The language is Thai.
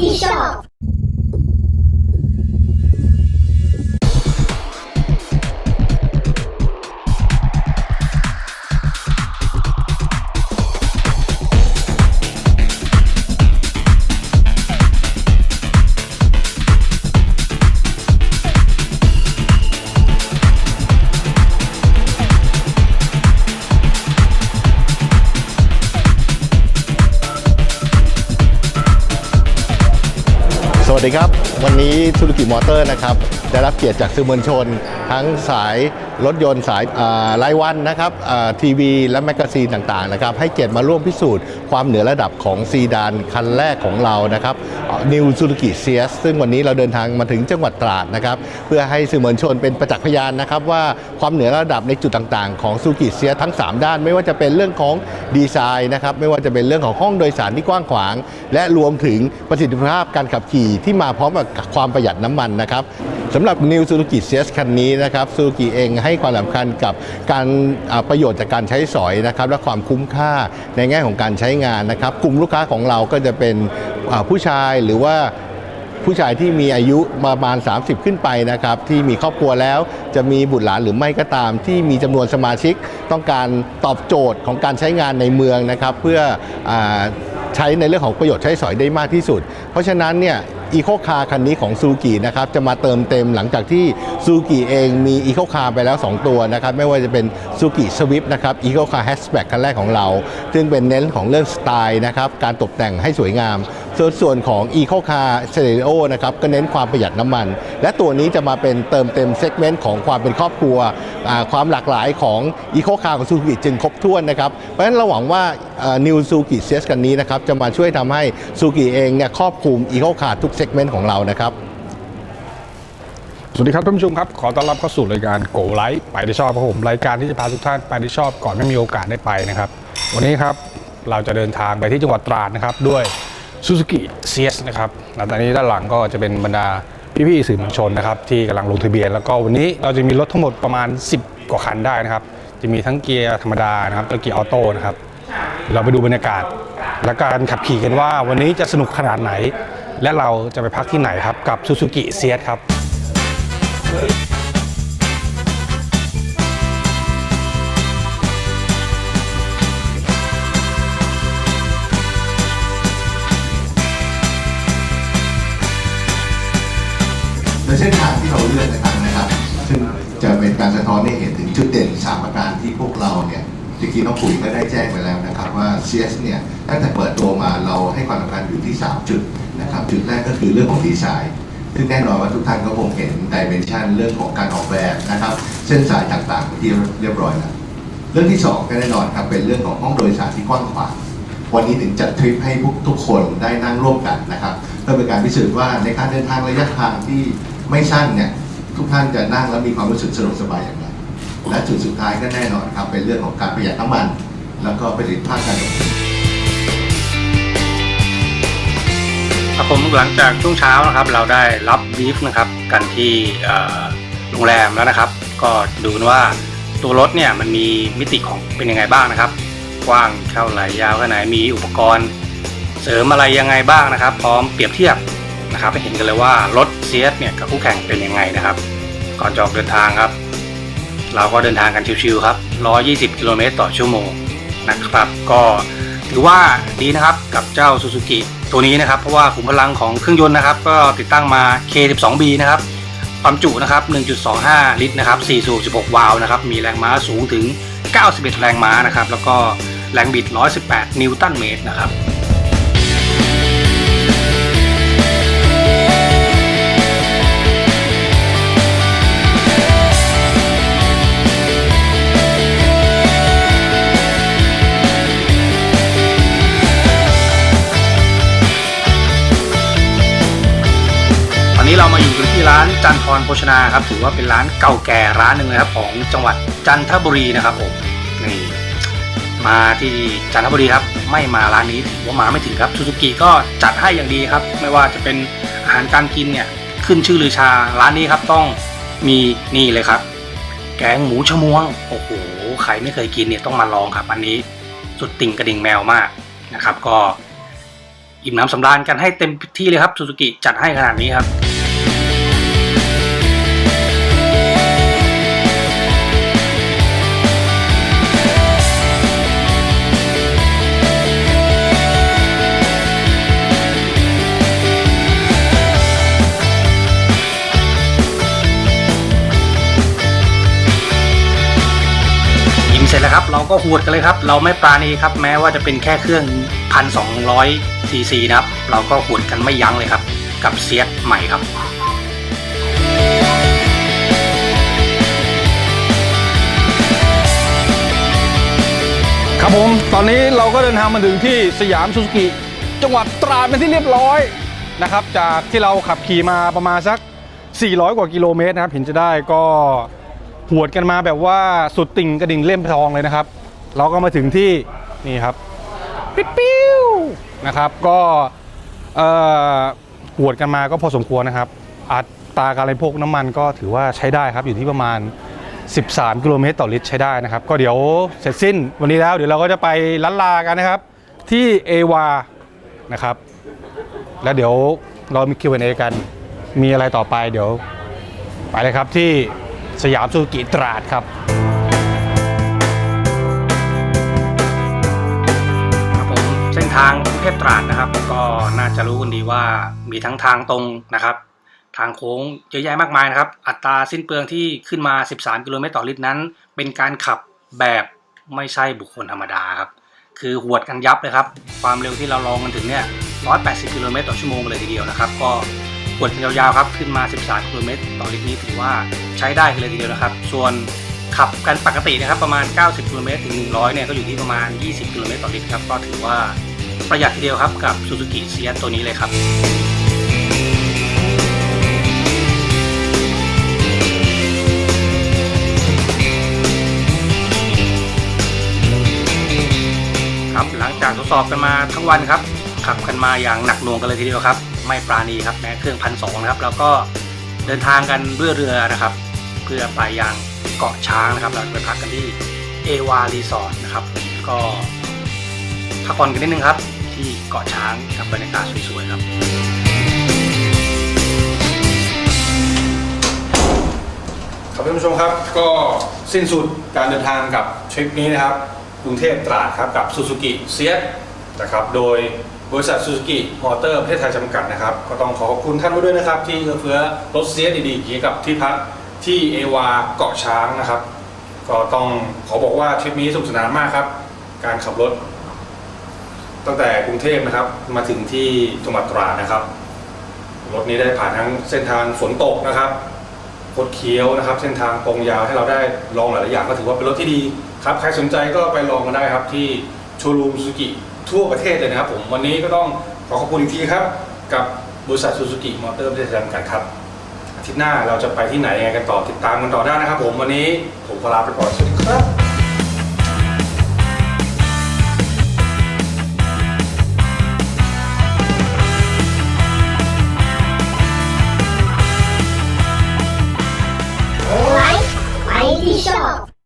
ที่ช วัสดีครับ วันนี้ธุรกิจมอเตอร์นะครับ ได้รับเกียรติจากสื่อมวลชน ทั้งสายรถยนต์สายรายวันนะครับทีวีและแมกกาซีนต่างๆนะครับให้เกียรติมาร่วมพิสูจน์ความเหนือระดับของซีดานคันแรกของเรานะครับนิวซูซูกิเซียสซึ่งวันนี้เราเดินทางมาถึงจังหวัดตราดนะครับเพื่อให้สื่อมวลชนเป็นประจักษ์พยานนะครับว่าความเหนือระดับในจุดต่างๆ ของซูกิเซียสทั้ง 3 ด้าน ไม่ว่าจะเป็นเรื่องของดีไซน์นะครับไม่ว่าจะเป็นเรื่องของห้องโดยสารที่กว้างขวาง และรวมถึงประสิทธิภาพการขับขี่ที่มาพร้อมกับความประหยัดน้ำมันนะครับสำหรับ New Suzuki CS คันนี้นะครับ Suzuki เองให้ความสำคัญกับการประโยชน์จากการใช้สอยนะครับและความคุ้มค่าในแง่ของการใช้งานนะครับกลุ่มลูกค้าของเราก็จะเป็นผู้ชายหรือว่าผู้ชายที่มีอายุประมาณ 30 ขึ้นไปนะครับที่มีครอบครัวแล้วจะมีบุตรหลานหรือไม่ก็ตาม ที่มีจำนวนสมาชิกต้องการตอบโจทย์ของการใช้งานในเมืองนะครับ เพื่ออใช้ในเรื่องของประโยชน์ใช้สอยได้มากที่สุด เพราะฉะนั้นเนี่ย อีโคคาคันนี้ของซูกินะครับจะมาเติมเต็มหลังจากที่ซูกิเองมีอีโคคาไปแล้ว 2 ตัวนะครับไม่ว่าจะเป็นซูกิสวิฟนะครับอีโคคาแฮชแบ็กคันแรกของเรา ซึ่งเป็นเน้นของเรื่องสไตล์นะครับการตกแต่งให้สวยงาม ส่วนส่วนของ Eco Car Stereo นะครับก็เน้นความประหยัดน้ำมัน และตัวนี้จะมาเป็นเติมเต็มเซกเมนต์ของความเป็นครอบครัว ความหลากหลายของ Eco Car ของ Suzuki จึงครบถ้วนนะครับ เพราะฉะนั้นเราหวังว่า New Suzuki CS กันนี้นะครับจะมาช่วยทำให้ Suzuki เองเนี่ยครอบคลุม Eco Car ทุกเซกเมนต์ของเรานะครับสวัสดีครับท่านผู้ชมครับ ขอต้อนรับเข้าสู่รายการโกไลฟ์ไปได้ชอบครับผมรายการที่จะพาทุกท่านไปได้ชอบก่อนไม่มีโอกาสได้ไปนะครับ วันนี้ครับเราจะเดินทางไปที่จังหวัดตราดนะครับด้วย Suzuki CS นะครับและตอนนี้ด้านหลังก็จะเป็นบรรดาพี่ๆสื่อมวลชนนะครับที่กำลังลงทะเบียน แล้วก็วันนี้เราจะมีรถทั้งหมดประมาณ 10 กว่าคันได้นะครับ จะมีทั้งเกียร์ธรรมดานะครับและเกียร์ออโต้นะครับ เราไปดูบรรยากาศ และการขับขี่กันว่าวันนี้จะสนุกขนาดไหน และเราจะไปพักที่ไหนครับกับ Suzuki CS ครับ โดยเส้นทางที่เราเลือกนะครับนะครับ ซึ่งจะเป็นการสะท้อนให้เห็นถึงจุดเด่น3ประการที่พวกเราเนี่ยจริงๆน้องปุ๋ยก็ได้แจ้งไปแล้วนะครับว่า CS เนี่ยตั้งแต่เปิดตัวมาเราให้ความสำคัญอยู่ที่ 3 จุดนะครับจุดแรกก็คือเรื่องของดีไซน์ซึ่งแน่นอนว่าทุกท่านก็คงเห็นดิเมนชันเรื่องของการออกแบบนะครับ เส้นสายต่างๆที่เรียบร้อยแล้วเรื่องที่ 2 ก็แน่นอนครับเป็นเรื่องของห้องโดยสารที่กว้างขวางวันนี้ถึงจัดทริปให้พวกทุกคนได้นั่งร่วมกันนะครับเพื่อเป็นการพิสูจน์ว่าในการเดินทางระยะทางที่ ไม่สั้นเนี่ยทุกท่านจะนั่งแล้วมีความรู้สึกสะดวกสบายอย่างไรและจุดสุดท้ายก็แน่นอนครับเป็นเรื่องของการประหยัดน้ำมัน แล้วก็ประสิทธิภาพการลงทุน ครับผมหลังจากช่วงเช้านะครับ เราได้รับบีฟนะครับกันที่เอ่อโรงแรมแล้วนะครับ ก็ดูกันว่าตัวรถเนี่ยมันมีมิติของเป็นยังไงบ้างนะครับ กว้างเท่าไหร่ยาวแค่ไหนมีอุปกรณ์ เสริมอะไรยังไงบ้างนะครับ พร้อมเปรียบเทียบ นะครับให้เห็นกันเลยว่ารถเซียสเนี่ยกับคู่แข่งเป็นยังไงนะครับ ก่อนจะออกเดินทางครับ เราก็เดินทางกันชิวๆครับ 120 กิโลเมตรต่อชั่วโมงนะครับ ก็ถือว่าดีนะครับกับเจ้า Suzuki ตัวนี้นะครับ เพราะว่าขุมพลังของเครื่องยนต์นะครับ ก็ติดตั้งมา K12B นะครับความจุนะครับ 1.25 ลิตรนะครับ4สูบ16 วาล์วนะครับ มีแรงม้าสูงถึง 91 แรงม้านะครับ แล้วก็แรงบิด 118 นิวตันเมตรนะครับ เรามาอยู่กันที่ร้านจันทรโภชนาครับ ถือว่าเป็นร้านเก่าแก่ร้านหนึ่งเลยครับของจังหวัดจันทบุรีนะครับผมนี่มาที่จันทบุรีครับ ไม่มาร้านนี้ถือว่ามาไม่ถึงครับซูซูกิก็จัดให้อย่างดีครับ ไม่ว่าจะเป็นอาหารการกินเนี่ยขึ้นชื่อลือชาร้านนี้ครับต้องมีนี่เลยครับ แกงหมูชะมวงโอ้โหใครไม่เคยกินเนี่ยต้องมาลองครับ อันนี้สุดติ่งกระดิ่งแมวมากนะครับ ก็อิ่มน้ำสำราญกันให้เต็มที่เลยครับซูซูกิจัดให้ขนาดนี้ครับ เสร็จแล้วครับ เราก็หวดกันเลยครับ เราไม่ปราณีครับ แม้ว่าจะเป็นแค่เครื่อง 1,200ซีซีนะครับ เราก็หวดกันไม่ยั้งเลยครับ กับเซียสใหม่ครับครับผม ตอนนี้เราก็เดินทางมาถึงที่สยามซูซูกิ จังหวัดตราดเป็นที่เรียบร้อยนะครับ จากที่เราขับขี่มาประมาณสัก 400 กว่ากิโลเมตรนะครับ เห็นจะได้ก็ หวดกันมาแบบว่าสุดติ่งกระดิ่งเล่มทองเลยนะครับ เราก็มาถึงที่นี่ครับปิ๊ปิ้วนะครับก็เอ่อหวดกันมาก็พอสมควรนะครับ อัตราการบริโภคน้ำมันก็ถือว่าใช้ได้ครับอยู่ที่ประมาณ 13 กิโลเมตรต่อลิตรใช้ได้นะครับ ก็เดี๋ยวเสร็จสิ้นวันนี้แล้วเดี๋ยวเราก็จะไปล้านลากันนะครับ ที่เอวานะครับ แล้วเดี๋ยวเรามี Q&A กันมีอะไรต่อไปเดี๋ยว ไปเลยครับที่ สยามซูซูกิตราดครับผมเส้นทางกรุงเทพตราดนะครับ ก็น่าจะรู้กันดีว่ามีทั้งทางตรงนะครับ ทางโค้งเยอะแยะมากมายนะครับ อัตราสิ้นเปลืองที่ขึ้นมา 13 กิโลเมตรต่อลิตรนั้น เป็นการขับแบบไม่ใช่บุคคลธรรมดาครับคือหวดกันยับเลยครับ ความเร็วที่เราลองกันถึงเนี่ย 180 กิโลเมตรต่อชั่วโมงเลยทีเดียวนะครับ ก็ วดกันยาวๆครับขึ้นมา 13กิโลเมตรต่อลิตรนี้ถือว่าใช้ได้เลยทีเดียวนะครับ ส่วนขับกันปกตินะครับประมาณ 90กิโลเมตรถึง 100เนี่ยก็อยู่ที่ประมาณ 20กิโลเมตรต่อลิตรครับก็ถือว่าประหยัดทีเดียวครับกับ Suzuki s i a ตัวนี้เลยครับครับหลังจากทดสอบกันมาทั้งวันครับ ขับกันมาอย่างหนักหน่วงกันเลยทีเดียวครับ ไม่ปราณีครับแม้เครื่องพันสองนะครับแล้วก็เดินทางกันด้วยเรือนะครับ เพื่อไปยังเกาะช้างนะครับ เราไปพักกันที่เอวารีสอร์ทนะครับ ก็พักผ่อนกันนิดนึงครับ ที่เกาะช้างกับบรรยากาศสวยๆครับครับท่านผู้ชมครับก็สิ้นสุดการเดินทางกับทริปนี้นะครับกรุงเทพตราดครับกับซูซูกิเซียนะครับโดย บริษัทซูซูกิมอเตอร์ประเทศไทยจำกัดนะครับ ก็ต้องขอขอบคุณท่านผู้ด้วยนะครับ ที่เอื้อเฟื้อรถเซียดีๆเกี่ยวกับที่พักที่เอวาเกาะช้างนะครับ ก็ต้องขอบอกว่าทริปนี้สนุกสนานมากครับ การขับรถ ตั้งแต่กรุงเทพนะครับ มาถึงที่จังหวัดตราดนะครับรถนี้ได้ผ่านทั้งเส้นทางฝนตกนะครับคดเคี้ยวนะครับ เส้นทางตรงยาวให้เราได้ลองหลายๆอย่างก็ถือว่าเป็นรถที่ดีครับใครสนใจก็ไปลองกันได้ครับที่โชว์รูมซูซูกิ ทั่วประเทศเลยนะครับผมวันนี้ก็ต้องขอขอบคุณอีกทีครับ กับบริษัทซูซูกิมอเตอร์ประเทศจำกัดครับอาทิตย์หน้าเราจะไปที่ไหนยังไงกันต่อติดตามกันต่อได้นะครับ ผมวันนี้ผมขอลาไปก่อนสวัสดีครับ